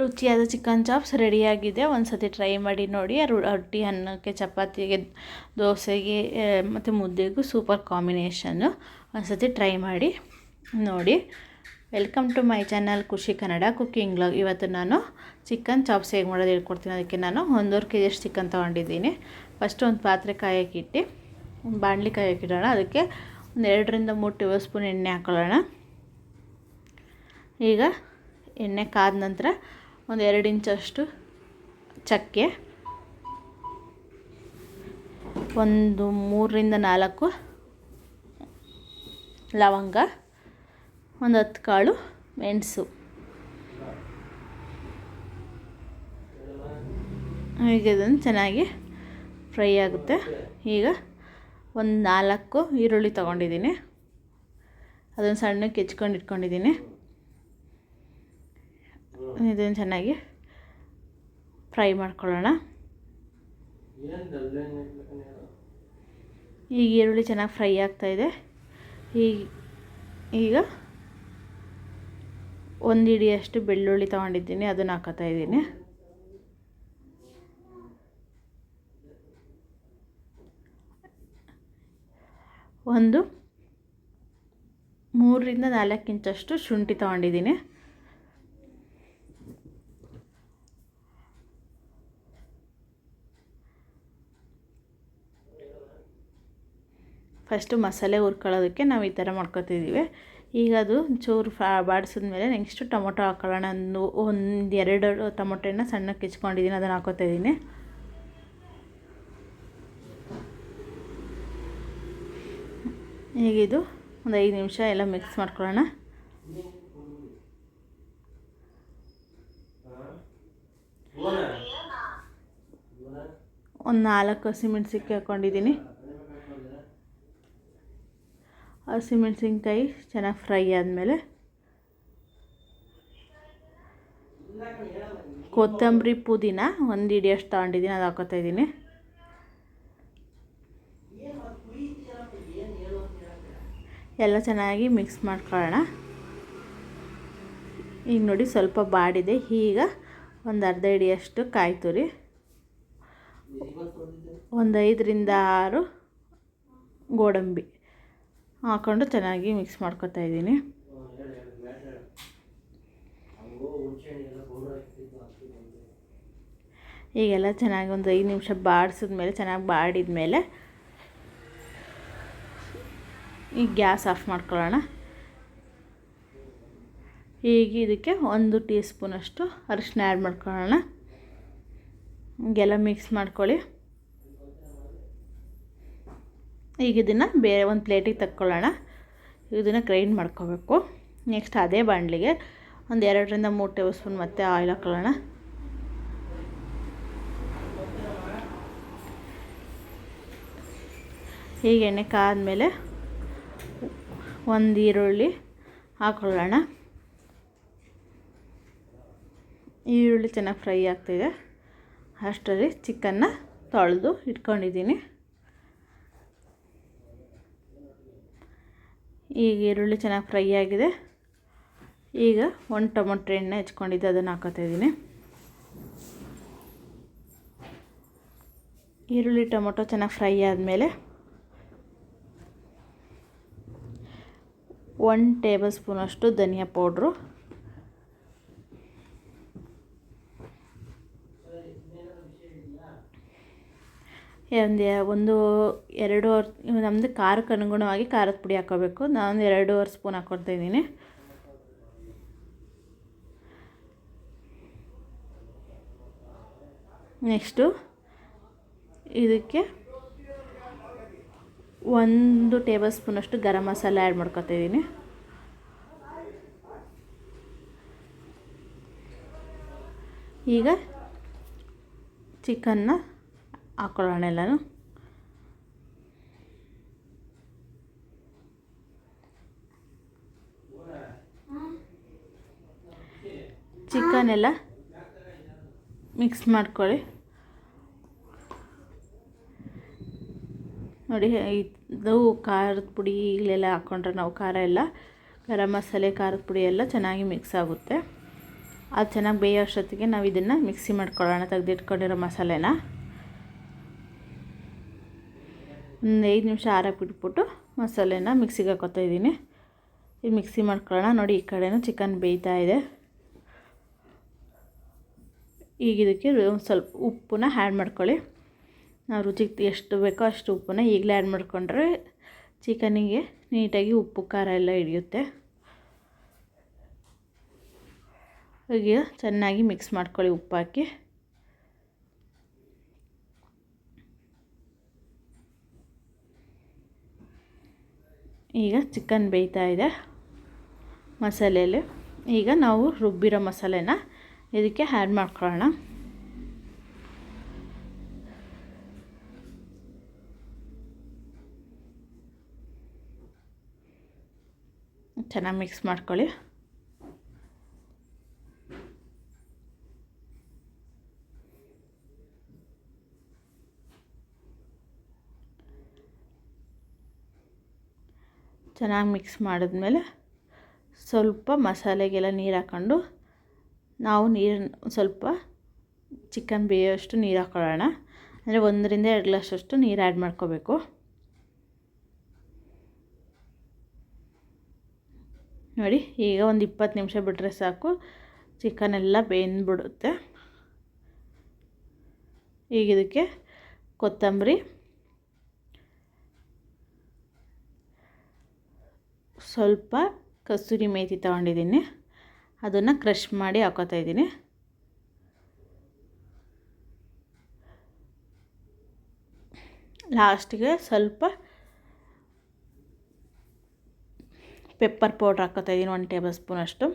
ರುಚಿಯಾದ chicken chops ರೆಡಿಯಾಗಿದೆ ಒಂದು ಸತಿ ಟ್ರೈ ಮಾಡಿ ನೋಡಿ. ರೊಟ್ಟಿ ಅನ್ನಕ್ಕೆ ಚಪಾತಿಗೆ, ದೋಸೆಗೆ ಮತ್ತು ಮುದ್ದೆಗೂ ಸೂಪರ್ ಕಾಂಬಿನೇಷನ್ನು ಒಂದು ಸತಿ ಟ್ರೈ ಮಾಡಿ ನೋಡಿ. ವೆಲ್ಕಮ್ ಟು ಮೈ ಚಾನಲ್ ಖುಷಿ ಕನ್ನಡ ಕುಕ್ಕಿಂಗ್ ಬ್ಲಾಗ್ ಇವತ್ತು ನಾನು ಚಿಕನ್ ಚಾಪ್ಸ್ ಹೇಗೆ ಮಾಡೋದು ಹೇಳ್ಕೊಡ್ತೀನಿ. ಅದಕ್ಕೆ ನಾನು ಒಂದೂವರೆ ಕೆ ಜಿಯಷ್ಟು ಚಿಕನ್ ತೊಗೊಂಡಿದ್ದೀನಿ. ಫಸ್ಟ್ ಒಂದು ಪಾತ್ರೆ ಕಾಯಕ್ಕಿಟ್ಟು ಒಂದು ಬಾಣಲಿ ಕಾಯಕ್ಕಿಡೋಣ ಅದಕ್ಕೆ ಒಂದು ಎರಡರಿಂದ ಮೂರು ಟೇಬಲ್ ಸ್ಪೂನ್ ಎಣ್ಣೆ ಹಾಕೊಳ್ಳೋಣ. ಈಗ ಎಣ್ಣೆ ಕಾದ ನಂತರ ಒಂದು ಎರಡು ಇಂಚಷ್ಟು ಚಕ್ಕೆ, ಒಂದು ಮೂರರಿಂದ ನಾಲ್ಕು ಲವಂಗ, ಒಂದು ಹತ್ತು ಕಾಳು ಮೆಣಸು. ಈಗ ಇದನ್ನು ಚೆನ್ನಾಗಿ ಫ್ರೈ ಆಗುತ್ತೆ. ಈಗ ಒಂದು ನಾಲ್ಕು ಈರುಳ್ಳಿ ತೊಗೊಂಡಿದ್ದೀನಿ. ಅದನ್ನು ಸಣ್ಣಕ್ಕೆ ಹೆಚ್ಕೊಂಡು ಇಟ್ಕೊಂಡಿದ್ದೀನಿ. ಇದನ್ನು ಚೆನ್ನಾಗಿ ಫ್ರೈ ಮಾಡ್ಕೊಳ್ಳೋಣ. ಈಗ ಈರುಳ್ಳಿ ಚೆನ್ನಾಗಿ ಫ್ರೈ ಆಗ್ತಾಯಿದೆ ಈಗ ಈಗ ಒಂದು ಹಿಡಿಯಷ್ಟು ಬೆಳ್ಳುಳ್ಳಿ ತೊಗೊಂಡಿದ್ದೀನಿ, ಅದನ್ನು ಹಾಕೋತಾ ಇದ್ದೀನಿ. ಒಂದು ಮೂರರಿಂದ ನಾಲ್ಕು ಇಂಚಷ್ಟು ಶುಂಠಿ ತೊಗೊಂಡಿದ್ದೀನಿ. ಫಸ್ಟು ಮಸಾಲೆ ಹುರ್ಕೊಳ್ಳೋದಕ್ಕೆ ನಾವು ಈ ಥರ ಮಾಡ್ಕೊತಿದ್ದೀವಿ. ಈಗ ಅದು ಚೂರು ಬಾಡಿಸಿದ ಬಾಡಿಸಿದ್ಮೇಲೆ ನೆಕ್ಸ್ಟು ಟೊಮೊಟೊ ಹಾಕೊಳ್ಳೋಣ. ಒಂದು ಒಂದು ಎರಡು ಟೊಮೊಟೊನ ಸಣ್ಣಕ್ಕೆ ಹೆಚ್ಕೊಂಡಿದ್ದೀನಿ ಅದನ್ನು ಹಾಕೋತಾ ಈಗ ಈಗಿದು ಒಂದು ಐದು ನಿಮಿಷ ಎಲ್ಲ ಮಿಕ್ಸ್ ಮಾಡ್ಕೊಳ್ಳೋಣ. ಒಂದು ನಾಲ್ಕು ಹಸಿಮೆಣ್ಸಿಕ್ಕಿ ಹಾಕ್ಕೊಂಡಿದ್ದೀನಿ ಹಸಿಮೆಣ್ಸಿನ್ಕಾಯಿ ಚೆನ್ನಾಗಿ ಫ್ರೈ ಆದಮೇಲೆ ಕೊತ್ತಂಬರಿ ಪುದೀನ ಒಂದು ಹಿಡಿಯಷ್ಟು ತಗೊಂಡಿದ್ದೀನಿ, ಅದು ಹಾಕೋತಾ ಇದ್ದೀನಿ. ಎಲ್ಲ ಚೆನ್ನಾಗಿ ಮಿಕ್ಸ್ ಮಾಡ್ಕೊಳ್ಳೋಣ. ಈಗ ನೋಡಿ ಸ್ವಲ್ಪ ಬಾಡಿದೆ, ಈಗ ಒಂದು ಅರ್ಧ ಹಿಡಿಯಷ್ಟು ಕಾಯಿ ತುರಿ. ಒಂದು ಐದರಿಂದ ಆರು ಗೋಡಂಬಿ. ಹಾಕ್ಕೊಂಡು ಚೆನ್ನಾಗಿ ಮಿಕ್ಸ್ ಮಾಡ್ಕೊತಾ ಇದ್ದೀನಿ. ಈಗೆಲ್ಲ ಚೆನ್ನಾಗಿ ಒಂದು ಐದು ನಿಮಿಷ ಬಾಡಿಸಿದ್ಮೇಲೆ ಚೆನ್ನಾಗಿ ಬಾಡಿದ ಮೇಲೆ ಈಗ ಗ್ಯಾಸ್ ಆಫ್ ಮಾಡ್ಕೊಳ್ಳೋಣ. ಈಗ ಇದಕ್ಕೆ ಒಂದು ಟೀ ಸ್ಪೂನಷ್ಟು ಅರಿಶಿನ ಆ್ಯಡ್ ಮಾಡ್ಕೊಳ್ಳೋಣ. ಹೀಗೆಲ್ಲ ಮಿಕ್ಸ್ ಮಾಡ್ಕೊಳ್ಳಿ. ಈಗ ಇದನ್ನು ಬೇರೆ ಒಂದು ಪ್ಲೇಟಿಗೆ ತಕ್ಕೊಳ್ಳೋಣ. ಇದನ್ನು ಗ್ರೈಂಡ್ ಮಾಡ್ಕೋಬೇಕು. ನೆಕ್ಸ್ಟ್ ಅದೇ ಬಾಣಲಿಗೆ ಒಂದು ಎರಡರಿಂದ ಮೂರು ಟೇಬಲ್ ಸ್ಪೂನ್ ಮತ್ತೆ ಆಯಿಲ್ ಹಾಕೊಳ್ಳೋಣ. ಈಗ ಎಣ್ಣೆ ಕಾದ್ಮೇಲೆ ಒಂದು ಈರುಳ್ಳಿ ಹಾಕೊಳ್ಳೋಣ. ಈರುಳ್ಳಿ ಚೆನ್ನಾಗಿ ಫ್ರೈ ಆಗ್ತಿದೆ. ಅಷ್ಟರಲ್ಲಿ ಚಿಕನ್ನ ತೊಳೆದು ಇಟ್ಕೊಂಡಿದ್ದೀನಿ. ಈಗ ಈರುಳ್ಳಿ ಚೆನ್ನಾಗಿ ಫ್ರೈ ಆಗಿದೆ. ಈಗ ಒಂದು ಟೊಮೊಟೊ ಎಣ್ಣೆ ಹೆಚ್ಕೊಂಡಿದ್ದೆ, ಅದನ್ನು ಹಾಕೋತಾ ಇದ್ದೀನಿ. ಈರುಳ್ಳಿ, ಟೊಮೊಟೊ ಚೆನ್ನಾಗಿ ಫ್ರೈ ಆದಮೇಲೆ ಒನ್ ಟೇಬಲ್ ಸ್ಪೂನಷ್ಟು ಧನಿಯಾ ಪೌಡ್ರು. ಒಂದು ಒಂದು ಎರಡೂವರೆ ನಮ್ಮದು ಖಾರಕ್ಕೆ ಅನುಗುಣವಾಗಿ ಖಾರದ ಪುಡಿ ಹಾಕೋಬೇಕು. ನಾನು ಎರಡೂವರೆ ಸ್ಪೂನ್ ಹಾಕ್ಕೊಳ್ತಾ ಇದ್ದೀನಿ. ನೆಕ್ಸ್ಟು ಇದಕ್ಕೆ ಒಂದು ಟೇಬಲ್ ಸ್ಪೂನಷ್ಟು ಗರಂ ಮಸಾಲ ಆ್ಯಡ್ ಮಾಡ್ಕೊತಾ ಇದ್ದೀನಿ. ಈಗ ಚಿಕನ್ನ ಹಾಕ್ಕೊಳ್ಳೋಣ ಎಲ್ಲನೂ ಚಿಕನ್ ಎಲ್ಲ ಮಿಕ್ಸ್ ಮಾಡ್ಕೊಳ್ಳಿ. ನೋಡಿ, ಇದು ಖಾರದ ಪುಡಿ ಇಲ್ಲೆಲ್ಲ ಹಾಕ್ಕೊಂಡ್ರೆ ನಾವು ಖಾರ ಎಲ್ಲ, ಗರಂ ಮಸಾಲೆ, ಖಾರದ ಪುಡಿ ಎಲ್ಲ ಚೆನ್ನಾಗಿ ಮಿಕ್ಸ್ ಆಗುತ್ತೆ. ಅದು ಚೆನ್ನಾಗಿ ಬೇಯೋ ಅಷ್ಟೊತ್ತಿಗೆ ನಾವು ಇದನ್ನು ಮಿಕ್ಸಿ ಮಾಡ್ಕೊಳ್ಳೋಣ, ತೆಗೆದಿಟ್ಕೊಂಡಿರೋ ಮಸಾಲೆನ. ಒಂದು ಐದು ನಿಮಿಷ ಆರಕ್ಕೆ ಬಿಟ್ಬಿಟ್ಟು ಮಸಾಲೆನ ಮಿಕ್ಸಿಗೆ ಹಾಕೋತಾ ಇದ್ದೀನಿ. ಇದು ಮಿಕ್ಸಿ ಮಾಡ್ಕೊಳ್ಳೋಣ. ನೋಡಿ, ಈ ಕಡೆನೂ ಚಿಕನ್ ಬೇಯ್ತಾ ಇದೆ. ಈಗ ಇದಕ್ಕೆ ಒಂದು ಸ್ವಲ್ಪ ಉಪ್ಪನ್ನ ಆ್ಯಡ್ ಮಾಡ್ಕೊಳ್ಳಿ. ನಾವು ರುಚಿಗೆ ಎಷ್ಟು ಬೇಕೋ ಅಷ್ಟು ಉಪ್ಪನ್ನ ಈಗಲೇ ಆ್ಯಡ್ ಮಾಡಿಕೊಂಡ್ರೆ ಚಿಕನಿಗೆ ನೀಟಾಗಿ ಉಪ್ಪು, ಖಾರ ಎಲ್ಲ ಹಿಡಿಯುತ್ತೆ. ಈಗ ಚೆನ್ನಾಗಿ ಮಿಕ್ಸ್ ಮಾಡ್ಕೊಳ್ಳಿ ಉಪ್ಪು ಹಾಕಿ. ಈಗ ಚಿಕನ್ ಬೇಯ್ತಾ ಇದೆ ಮಸಾಲೆಯಲ್ಲಿ. ಈಗ ನಾವು ರುಬ್ಬಿರೋ ಮಸಾಲೆನ ಇದಕ್ಕೆ ಆ್ಯಡ್ ಮಾಡ್ಕೊಳ್ಳೋಣ. ಚೆನ್ನಾಗಿ ಮಿಕ್ಸ್ ಮಾಡ್ಕೊಳ್ಳಿ. ಚೆನ್ನಾಗಿ ಮಿಕ್ಸ್ ಮಾಡಿದ್ಮೇಲೆ ಸ್ವಲ್ಪ ಮಸಾಲೆಗೆಲ್ಲ ನೀರು ಹಾಕ್ಕೊಂಡು ನಾವು ನೀರು ಸ್ವಲ್ಪ ಚಿಕನ್ ಬೇಯೋಷ್ಟು ನೀರು ಹಾಕ್ಕೊಳ್ಳೋಣ ಅಂದರೆ ಒಂದರಿಂದ ಎರಡು ಗ್ಲಾಸಷ್ಟು ನೀರು ಆ್ಯಡ್ ಮಾಡ್ಕೋಬೇಕು. ನೋಡಿ, ಈಗ ಒಂದು ಇಪ್ಪತ್ತು ನಿಮಿಷ ಬಿಟ್ಟರೆ ಸಾಕು. ಚಿಕನ್ ಎಲ್ಲ ಬೆಂದ್ಬಿಡುತ್ತೆ. ಈಗ ಇದಕ್ಕೆ ಕೊತ್ತಂಬರಿ. ಸ್ವಲ್ಪ ಕಸೂರಿ ಮೇಥಿ ತೊಗೊಂಡಿದ್ದೀನಿ. ಅದನ್ನು ಕ್ರಷ್ ಮಾಡಿ ಹಾಕೋತಾ ಇದ್ದೀನಿ. ಲಾಸ್ಟಿಗೆ ಸ್ವಲ್ಪ ಪೆಪ್ಪರ್ ಪೌಡ್ರ್ ಹಾಕೋತಾ ಇದ್ದೀನಿ ಒನ್ ಟೇಬಲ್ ಸ್ಪೂನ್ ಅಷ್ಟು.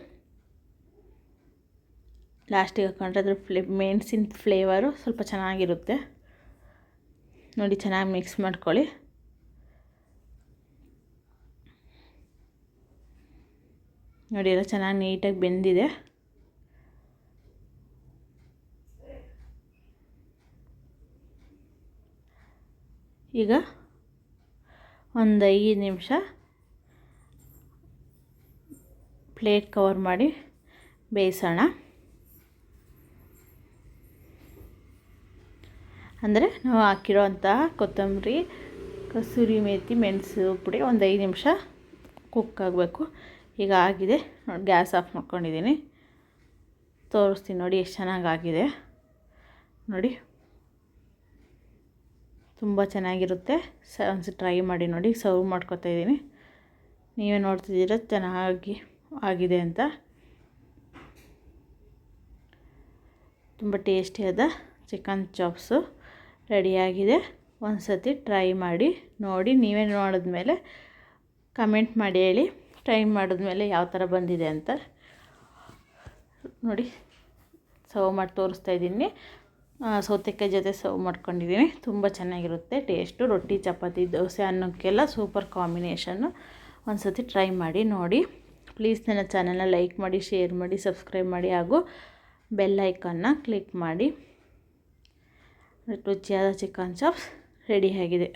ಲಾಸ್ಟಿಗೆ ಹಾಕೊಂಡ್ರೆ ಅದ್ರ ಫ್ಲೇ ಮೆಣಸಿನ ಫ್ಲೇವರು ಸ್ವಲ್ಪ ಚೆನ್ನಾಗಿರುತ್ತೆ. ನೋಡಿ ಚೆನ್ನಾಗಿ ಮಿಕ್ಸ್ ಮಾಡ್ಕೊಳ್ಳಿ. ನೋಡಿ ಎಲ್ಲ ಚೆನ್ನಾಗಿ ನೀಟಾಗಿ ಬೆಂದಿದೆ. ಈಗ ಒಂದು ಐದು ನಿಮಿಷ ಪ್ಲೇಟ್ ಕವರ್ ಮಾಡಿ ಬೇಯಿಸೋಣ. ಅಂದರೆ ನಾವು ಹಾಕಿರೋ ಅಂತಹ ಕೊತ್ತಂಬರಿ, ಕಸೂರಿ ಮೇಥಿ ಮೆಣಸು ಪುಡಿ ಒಂದು ಐದು ನಿಮಿಷ ಕುಕ್ ಆಗಬೇಕು. ಈಗ ಆಗಿದೆ. ನೋಡಿ, ಗ್ಯಾಸ್ ಆಫ್ ಮಾಡ್ಕೊಂಡಿದ್ದೀನಿ. ತೋರಿಸ್ತೀನಿ ನೋಡಿ ಎಷ್ಟು ಚೆನ್ನಾಗಾಗಿದೆ. ನೋಡಿ, ತುಂಬ ಚೆನ್ನಾಗಿರುತ್ತೆ. ಸ ಒಂದು ಟ್ರೈ ಮಾಡಿ ನೋಡಿ ಸರ್ವ್ ಮಾಡ್ಕೊತಾ ಇದ್ದೀನಿ. ನೀವೇ ನೋಡ್ತಿದ್ದೀರ, ಚೆನ್ನಾಗಿ ಆಗಿದೆ ಅಂತ. ತುಂಬ ಟೇಸ್ಟಿಯಾದ ಚಿಕನ್ ಚಾಪ್ಸು ರೆಡಿಯಾಗಿದೆ ಒಂದು ಸತಿ ಟ್ರೈ ಮಾಡಿ ನೋಡಿ, ನೀವೇ ನೋಡಿದ್ಮೇಲೆ ಕಮೆಂಟ್ ಮಾಡಿ ಹೇಳಿ. ಟ್ರೈ ಮಾಡಿದ್ಮೇಲೆ ಯಾವ ಥರ ಬಂದಿದೆ ಅಂತ ನೋಡಿ ಸರ್ವ್ ಮಾಡಿ ತೋರಿಸ್ತಾ ಇದ್ದೀನಿ. ಸೌತೆಕಾಯಿ ಜೊತೆ ಸರ್ವ್ ಮಾಡ್ಕೊಂಡಿದ್ದೀನಿ. ತುಂಬ ಚೆನ್ನಾಗಿರುತ್ತೆ, ಟೇಸ್ಟು. ರೊಟ್ಟಿ, ಚಪಾತಿ, ದೋಸೆ ಅನ್ನೋಕ್ಕೆಲ್ಲ ಸೂಪರ್ ಕಾಂಬಿನೇಷನ್ನು ಒಂದು ಸತಿ ಟ್ರೈ ಮಾಡಿ ನೋಡಿ. ಪ್ಲೀಸ್ ನನ್ನ ಚಾನಲ್ನ ಲೈಕ್ ಮಾಡಿ, ಶೇರ್ ಮಾಡಿ, ಸಬ್ಸ್ಕ್ರೈಬ್ ಮಾಡಿ ಹಾಗೂ ಬೆಲ್ ಐಕನ್ನ ಕ್ಲಿಕ್ ಮಾಡಿ. ರುಚಿಯಾದ ಚಿಕನ್ ಚಾಪ್ಸ್ ರೆಡಿಯಾಗಿದೆ